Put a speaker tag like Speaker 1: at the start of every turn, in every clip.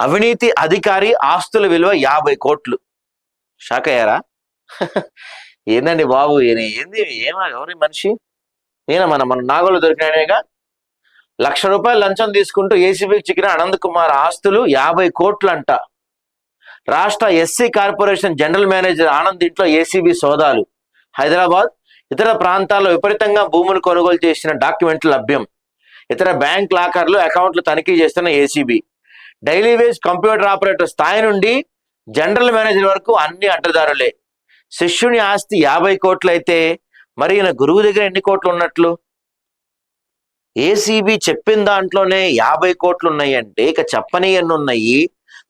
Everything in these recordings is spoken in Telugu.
Speaker 1: అవినీతి అధికారి ఆస్తుల విలువ యాభై కోట్లు. షాక్ అయ్యారా? ఏందండి బాబు? ఏంది ఏమా ఎవరి మనిషి? నేనా మన మన నాగోలు దొరికినాడేగా. లక్ష రూపాయలు లంచం తీసుకుంటూ ఏసీబీకి చిక్కిన అనంత్ కుమార్ ఆస్తులు యాభై కోట్లు అంట రాష్ట్ర SC corporation general manager Anand ఇంట్లో ఏసీబీ సోదాలు. హైదరాబాద్ ఇతర ప్రాంతాల్లో విపరీతంగా భూములు కొనుగోలు చేసిన డాక్యుమెంట్లు లభ్యం. ఇతర బ్యాంక్ లాకర్లు అకౌంట్లు తనిఖీ చేస్తున్న ACB. Daily wage computer operator స్థాయి నుండి జనరల్ మేనేజర్ వరకు అన్ని అడ్డదారులే శిష్యుని ఆస్తి యాభై కోట్లు అయితే మరి ఈయన గురువు దగ్గర ఎన్ని కోట్లు ఉన్నట్లు? ఏసీబీ చెప్పిన దాంట్లోనే యాభై కోట్లు ఉన్నాయి అంటే ఇక చెప్పని ఎన్ని ఉన్నాయి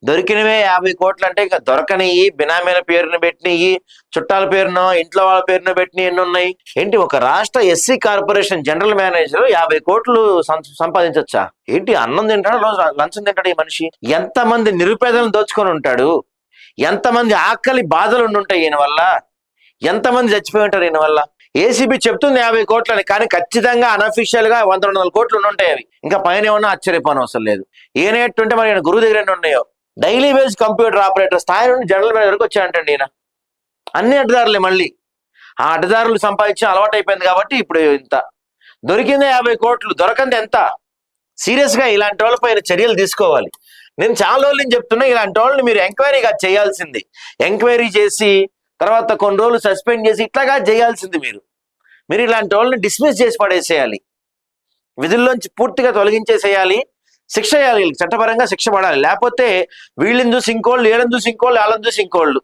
Speaker 1: దొరికినవే యాభై కోట్లు అంటే ఇక దొరకనివి బినామీల పేరును పెట్టినవి చుట్టాల పేరునో ఇంట్లో వాళ్ళ పేరున పెట్టినవి ఎన్ని ఉన్నాయి ఏంటి ఒక రాష్ట్ర ఎస్సీ కార్పొరేషన్ జనరల్ మేనేజర్ యాభై కోట్లు సం- సంపాదించొచ్చా? ఏంటి అన్నం తింటాడు? రోజు లంచం తింటాడు ఈ మనిషి? ఎంతమంది నిరుపేదలను దోచుకొని ఉంటాడు? ఎంతమంది ఆకలి బాధలు ఉంటాయి ఈయన వల్ల? ఎంతమంది చచ్చిపోయి ఉంటారు ఈయన వల్ల? ఏసీబీ చెప్తుంది యాభై కోట్లని కానీ ఖచ్చితంగా అనఫిషియల్గా వంద రెండు వందల కోట్లు ఉంటాయి అవి. ఇంకా పైన ఏమన్నా ఆశ్చర్యపోనవసరం లేదు. ఏనేట్టుంటే మరి గురువు దగ్గర ఎన్ని ఉన్నాయో? డైలీ బేస్ కంప్యూటర్ ఆపరేటర్ స్థాయి నుండి జనరల్ మేనేజర్కి వచ్చాడంటండి ఈయన. అన్ని అడ్డదారులే మళ్ళీ. ఆ అడ్డదారులు సంపాదించిన అలవాటు అయిపోయింది కాబట్టి ఇప్పుడు ఇంత. దొరికిందే యాభై కోట్లు దొరకంది ఎంత? సీరియస్గా ఇలాంటి వాళ్ళపైన చర్యలు తీసుకోవాలి. నేను చాలా రోజులు నుంచి చెప్తున్నా ఇలాంటి వాళ్ళని మీరు ఎంక్వైరీగా చేయాల్సింది. ఎంక్వైరీ చేసి తర్వాత కొన్ని రోజులు సస్పెండ్ చేసి ఇట్లాగా చేయాల్సింది మీరు. మీరు ఇలాంటి వాళ్ళని డిస్మిస్ చేసి పడేసేయాలి. విధుల్లోంచి పూర్తిగా తొలగించేసేయాలి. శిక్ష చేయాలి వీళ్ళకి చట్టపరంగా శిక్ష పడాలి. లేకపోతే వీళ్ళని చూసి ఇంకోళ్ళు వీళ్ళని చూసి ఇంకోళ్ళు వాళ్ళని చూసి ఇంకోళ్ళు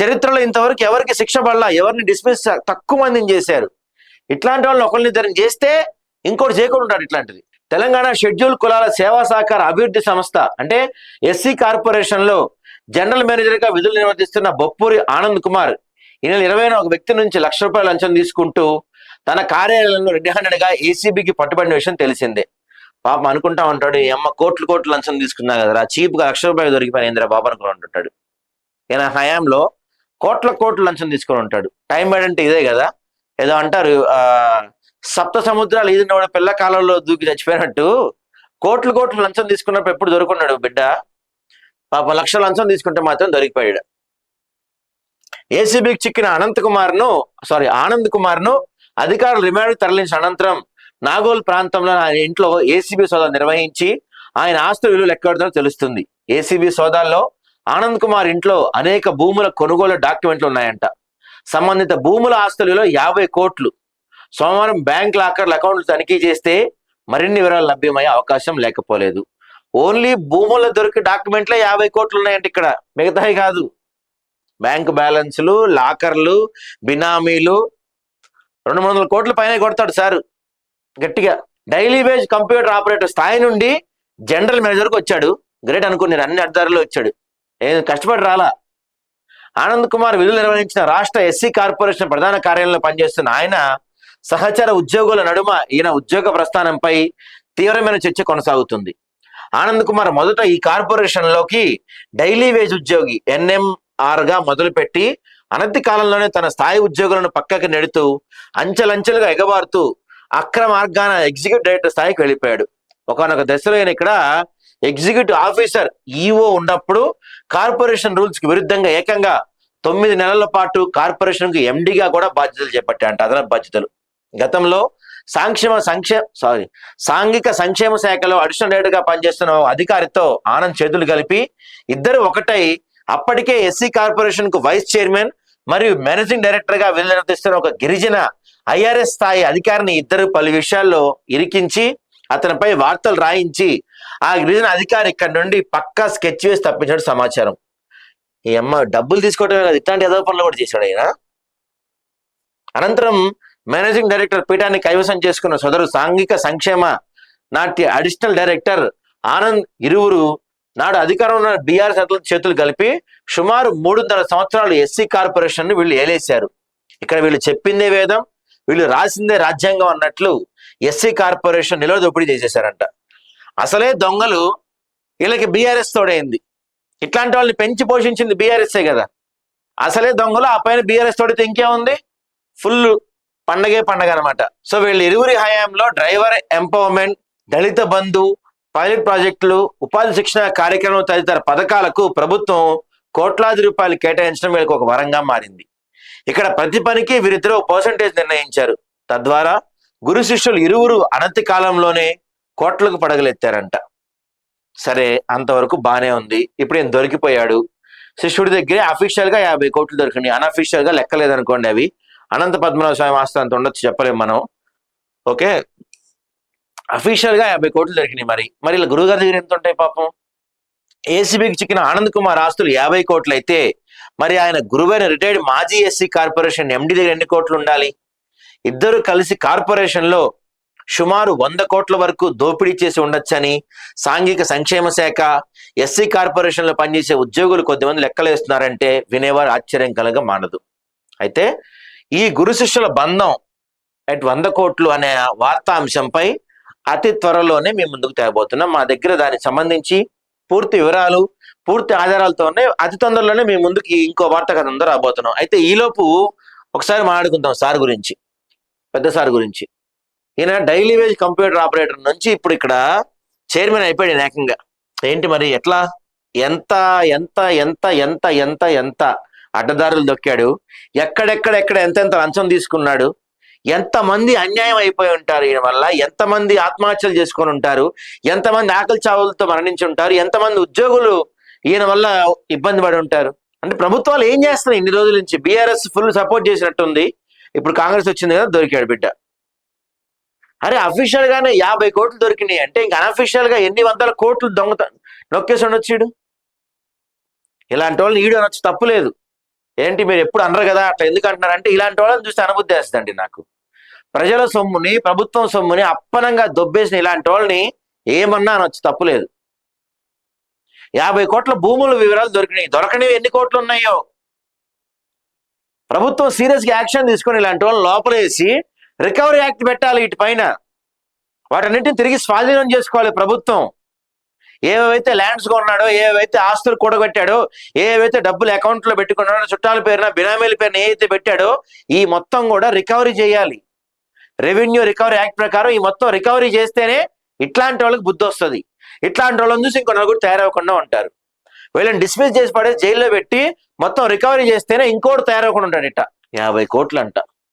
Speaker 1: చరిత్రలో ఇంతవరకు ఎవరికి శిక్ష పడలా? ఎవరిని డిస్మిస్ తక్కువ మందిని చేశారు. ఇట్లాంటి వాళ్ళని ఒకరిని ఇద్దరిని చేస్తే ఇంకోటి చేయకుండా ఉంటాడు ఇట్లాంటిది. తెలంగాణ షెడ్యూల్ కులాల సేవా సహకార అభివృద్ధి సంస్థ అంటే ఎస్సీ కార్పొరేషన్లో జనరల్ మేనేజర్గా విధులు నిర్వర్తిస్తున్న బొప్పూరి ఆనంద్ కుమార్ ఈ నెల ఇరవై ఒక వ్యక్తి నుంచి లక్ష రూపాయల లంచం తీసుకుంటూ తన కార్యాలయంలో రెడ్ హండ్రెడ్గా ఏసీబీకి పట్టుబడిన విషయం తెలిసిందే. పాపం అనుకుంటా ఉంటాడు ఈ అమ్మ కోట్లు కోట్లు లంచం తీసుకున్నా కదరా చీప్గా లక్ష రూపాయలు దొరికిపోయిన ఇందిరా బాబు అనుకుని ఉంటుంటాడు ఈయన హయాంలో కోట్ల కోట్లు లంచం తీసుకొని ఉంటాడు. టైం బైడ్ అంటే ఇదే కదా ఏదో అంటారు ఆ సప్త సముద్రాలు ఈదినవాడు పిల్ల కాలంలో దూకి చచ్చిపోయినట్టు కోట్లు కోట్లు లంచం తీసుకున్నప్పుడు ఎప్పుడు దొరుకున్నాడు బిడ్డ? పాప లక్ష లంచం తీసుకుంటే మాత్రం దొరికిపోయాడు. ఏసీబీకి చిక్కిన అనంత్ కుమార్ను సారీ ఆనంద్ కుమార్ను అధికారులు రిమాండ్ తరలించిన అనంతరం నాగోల్ ప్రాంతంలో ఆయన ఇంట్లో ఏసీబీ సోదా నిర్వహించి ఆయన ఆస్తు విలువ లెక్కడదో తెలుస్తుంది. ఏసీబీ సోదాల్లో ఆనంద్ కుమార్ ఇంట్లో అనేక భూముల కొనుగోలు డాక్యుమెంట్లు ఉన్నాయంట. సంబంధిత భూముల ఆస్తుల విలువ యాభై కోట్లు. సోమవారం బ్యాంక్ లాకర్ల అకౌంట్లు తనిఖీ చేస్తే మరిన్ని వివరాలు లభ్యమయ్యే అవకాశం లేకపోలేదు. ఓన్లీ భూముల దొరికి డాక్యుమెంట్లే యాభై కోట్లు ఉన్నాయంట ఇక్కడ. మిగతాయి కాదు. బ్యాంక్ బ్యాలెన్స్లు లాకర్లు బినామీలు. రెండు వందల కోట్ల పైన కొడతాడు సార్. గట్టిగా. డైలీ వేజ్ కంప్యూటర్ ఆపరేటర్ స్థాయి నుండి జనరల్ మేనేజర్కి వచ్చాడు. గ్రేట్ అనుకున్నారు అన్ని అడ్డారులు వచ్చాడు. ఏం కష్టపడి రాలా? ఆనంద్ కుమార్ విధులు నిర్వహించిన రాష్ట్ర ఎస్సీ కార్పొరేషన్ ప్రధాన కార్యాలయంలో పనిచేస్తున్న ఆయన సహచర ఉద్యోగుల నడుమ ఈయన ఉద్యోగ ప్రస్థానంపై తీవ్రమైన చర్చ కొనసాగుతుంది. ఆనంద్ కుమార్ మొదట ఈ కార్పొరేషన్లోకి డైలీ వేజ్ ఉద్యోగి ఎన్ఎంఆర్గా మొదలుపెట్టి అనతి కాలంలోనే తన స్థాయి ఉద్యోగులను పక్కకి నెడుతూ అంచెలంచెలుగా ఎగబారుతూ అక్రమ మార్గాన ఎగ్జిక్యూటివ్ డైరెక్టర్ స్థాయికి వెళ్ళిపోయాడు. ఒకనొక దశలో ఇక్కడ ఎగ్జిక్యూటివ్ ఆఫీసర్ ఈఓ ఉన్నప్పుడు కార్పొరేషన్ రూల్స్కి విరుద్ధంగా ఏకంగా తొమ్మిది నెలల పాటు కార్పొరేషన్కు ఎండిగా కూడా బాధ్యతలు చేపట్టాయంట. అదనపు బాధ్యతలు. గతంలో సంక్షేమ సంక్షేమ సారీ సాంఘిక సంక్షేమ శాఖలో అడిషనల్ డైరెక్టర్గా పనిచేస్తున్న ఓ అధికారితో ఆనంద్ చేతులు కలిపి ఇద్దరు ఒకటై అప్పటికే ఎస్సీ కార్పొరేషన్కు వైస్ చైర్మన్ మరియు మేనేజింగ్ డైరెక్టర్గా విధులు నిర్వర్తిస్తున్న ఒక గిరిజన ఐఆర్ఎస్ స్థాయి అధికారిని ఇద్దరు పలు విషయాల్లో ఇరికించి అతనిపై వార్తలు రాయించి ఆ గిరిజన అధికారి ఇక్కడ నుండి పక్కా స్కెచ్ వేసి తప్పించాడు సమాచారం. ఈ అమ్మ డబ్బులు తీసుకోవటమే కాదు ఇట్లాంటి ఏదో పనులు కూడా చేశాడు ఆయన. అనంతరం మేనేజింగ్ డైరెక్టర్ పీఠాన్ని కైవసం చేసుకున్న సోదరు సాంఘిక సంక్షేమ నాటి అడిషనల్ డైరెక్టర్ ఆనంద్ ఇరువురు నాడు అధికారంలో ఉన్న బీఆర్ చేతులు కలిపి సుమారు మూడున్నర సంవత్సరాలు ఎస్సీ కార్పొరేషన్ను వీళ్ళు ఏలేశారు. ఇక్కడ వీళ్ళు చెప్పిందే వేదం వీళ్ళు రాసిందే రాజ్యాంగం అన్నట్లు ఎస్సీ కార్పొరేషన్ నిలవదోపిడీ చేసేశారంట. అసలే దొంగలు వీళ్ళకి బీఆర్ఎస్ తోడైంది. ఇట్లాంటి వాళ్ళని పెంచి పోషించింది బీఆర్ఎస్ఏ కదా. అసలే దొంగలు ఆ పైన బీఆర్ఎస్ తోడితే ఇంకేముంది? ఫుల్ పండగే పండగ అనమాట సో వీళ్ళు ఇరువురి హయాంలో driver empowerment Dalit Bandhu pilot ప్రాజెక్టులు ఉపాధి శిక్షణ కార్యక్రమం తదితర పథకాలకు ప్రభుత్వం కోట్లాది రూపాయలు కేటాయించడం వీళ్ళకి ఒక వరంగా మారింది. ఇక్కడ ప్రతి పనికి వీరిద్దరూ పర్సంటేజ్ నిర్ణయించారు. తద్వారా గురు శిష్యులు ఇరువురు అనంతి కాలంలోనే కోట్లకు పడగలెత్తారంట. సరే అంతవరకు బానే ఉంది. ఇప్పుడు ఈయన దొరికిపోయాడు. శిష్యుడి దగ్గరే అఫీషియల్గా యాభై కోట్లు దొరికినాయి. అన్అఫీషియల్గా లెక్కలేదనుకోండి అవి. అనంత పద్మనాభ స్వామి ఆస్తి అంత ఉండొచ్చు చెప్పలేము మనం. ఓకే? అఫీషియల్గా యాభై కోట్లు దొరికినాయి మరి. మరి ఇలా గురువు గారి దగ్గర ఎంత ఉంటాయి పాపం? ఏసీబీకి చిక్కిన ఆనంద్ కుమార్ ఆస్తులు యాభై కోట్లు అయితే మరి ఆయన గురువైన రిటైర్డ్ మాజీ ఎస్సీ కార్పొరేషన్ ఎండి దగ్గర ఎన్ని కోట్లు ఉండాలి? ఇద్దరు కలిసి కార్పొరేషన్లో సుమారు వంద కోట్ల వరకు దోపిడీ చేసి ఉండొచ్చని సాంఘిక సంక్షేమ శాఖ ఎస్సీ కార్పొరేషన్లో పనిచేసే ఉద్యోగులు కొద్దిమంది లెక్కలేస్తున్నారంటే వినేవారు ఆశ్చర్యం కలగ మానదు. అయితే ఈ గురు శిష్యుల బంధం అట్ వంద కోట్లు అనే వార్తా అంశంపై అతి త్వరలోనే మేము ముందుకు తేబోతున్నాం. మా దగ్గర దానికి సంబంధించి పూర్తి వివరాలు పూర్తి ఆధారాలతోనే అతి తొందరలోనే మేము ముందుకి ఇంకో వార్త కథ అందరూ రాబోతున్నాం. అయితే ఈలోపు ఒకసారి మాట్లాడుకుందాం సార్ గురించి పెద్ద సార్ గురించి. ఈయన డైలీ వేజ్ కంప్యూటర్ ఆపరేటర్ నుంచి ఇప్పుడు ఇక్కడ చైర్మన్ అయిపోయాడు ఏకంగా. ఏంటి మరి ఎట్లా? ఎంత ఎంత ఎంత ఎంత ఎంత ఎంత అడ్డదారులు దొక్కాడు? ఎక్కడెక్కడ ఎక్కడ ఎంతెంత లంచం తీసుకున్నాడు? ఎంతమంది అన్యాయం అయిపోయి ఉంటారు ఈయన వల్ల? ఎంతమంది ఆత్మహత్యలు చేసుకొని ఉంటారు? ఎంతమంది ఆకలి చావులతో మరణించి ఉంటారు? ఎంతమంది ఉద్యోగులు ఈయన వల్ల ఇబ్బంది పడి ఉంటారు? అంటే ప్రభుత్వాలు ఏం చేస్తున్నాయి ఇన్ని రోజుల నుంచి? బీఆర్ఎస్ ఫుల్ సపోర్ట్ చేసినట్టుంది. ఇప్పుడు కాంగ్రెస్ వచ్చింది కదా దొరికాడు బిడ్డ. అరే అఫీషియల్ గానే యాభై కోట్లు దొరికినాయి. అంటే ఇంకా అన్అఫీషియల్గా ఎన్ని వందల కోట్లు దొంగత నొక్కేసి ఉండొచ్చాడు ఇలాంటి వాళ్ళని ఈడు అనొచ్చు తప్పులేదు ఏంటి మీరు ఎప్పుడు అనరు కదా? అట్లా ఎందుకు అంటున్నారు అంటే ఇలాంటి వాళ్ళని చూస్తే అనుబుద్ధి వేస్తుందండి నాకు. ప్రజల సొమ్ముని ప్రభుత్వం సొమ్ముని అప్పనంగా దొబ్బేసిన ఇలాంటి వాళ్ళని ఏమన్నా అనొచ్చు తప్పులేదు యాభై కోట్ల భూముల వివరాలు దొరికినాయి. దొరకనివి ఎన్ని కోట్లు ఉన్నాయో? ప్రభుత్వం సీరియస్గా యాక్షన్ తీసుకొని ఇలాంటి వాళ్ళని లోపలేసి రికవరీ యాక్ట్ పెట్టాలి ఇటు పైన. వాటన్నిటిని తిరిగి స్వాధీనం చేసుకోవాలి ప్రభుత్వం. ఏవైతే ల్యాండ్స్ కొన్నాడో ఏవైతే ఆస్తులు కూడగట్టాడో ఏవైతే డబ్బులు అకౌంట్లో పెట్టుకున్నాడో చుట్టాల పేరున బినామీల పేరున ఏవైతే పెట్టాడో ఈ మొత్తం కూడా రికవరీ చేయాలి. రెవెన్యూ రికవరీ యాక్ట్ ప్రకారం ఈ మొత్తం రికవరీ చేస్తేనే ఇట్లాంటి వాళ్ళకి బుద్ధి వస్తుంది. ఇట్లాంటి వాళ్ళని చూసి ఇంకో నలుగురు తయారవకుండా ఉంటారు. వీళ్ళని డిస్మిస్ చేసి పడే జైల్లో పెట్టి మొత్తం రికవరీ చేస్తేనే ఇంకోటి తయారవకుండా ఉంటాడు ఇట్ట యాభై కోట్లు అంట